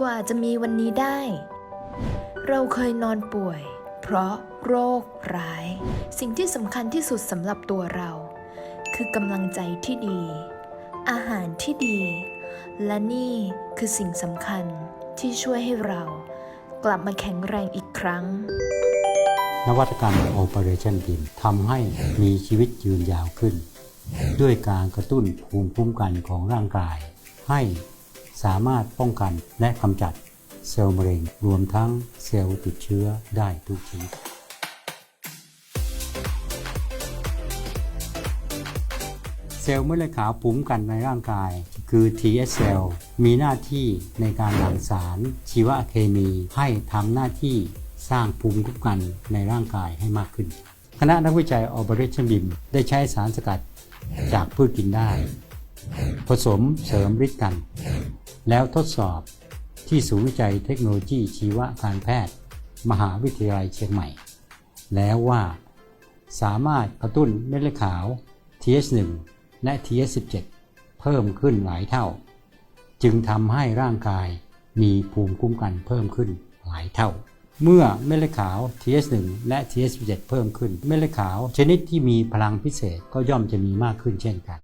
กว่าจะมีวันนี้ได้ เราเคยนอนป่วย เพราะโรคร้าย สิ่งที่สำคัญที่สุดสำหรับตัวเรา คือกำลังใจที่ดี อาหารที่ดี และนี่คือสิ่งสำคัญที่ช่วยให้เรา กลับมาแข็งแรงอีกครั้ง นวัตกรรม Operation Beam ทำให้มีชีวิตยืนยาวขึ้น ด้วยการกระตุ้นภูมิคุ้มกันของร่างกาย ให้ สามารถป้องกันและกำจัดเซลล์มะเร็งรวมทั้งเซลล์ติดเชื้อได้ทุกชนิดเซลล์เม็ดเลือดขาวภูมิคุ้มกันในร่างกาย คือ TS เซลล์มีหน้าที่ในการหลั่งสารชีวเคมีให้ทำหน้าที่สร้างภูมิคุ้มกันในร่างกายให้มากขึ้น คณะนักวิจัย Operation BIM ได้ใช้สารสกัดจากพืชกินได้ ผสมเสริมฤทธิ์กัน แล้วทดสอบที่ศูนย์วิจัยเทคโนโลยีชีวการแพทย์ มหาวิทยาลัยเชียงใหม่ แล้วว่าสามารถกระตุ้นเม็ดเลือดขาว TH1 และ TH17 เพิ่มขึ้นหลายเท่า จึงทำให้ร่างกายมีภูมิคุ้มกันเพิ่มขึ้นหลายเท่า เมื่อเม็ดเลือดขาว TH1 และ TH17 เพิ่มขึ้น เม็ดเลือดขาวชนิดที่มีพลังพิเศษก็ย่อมจะมีมากขึ้นเช่นกัน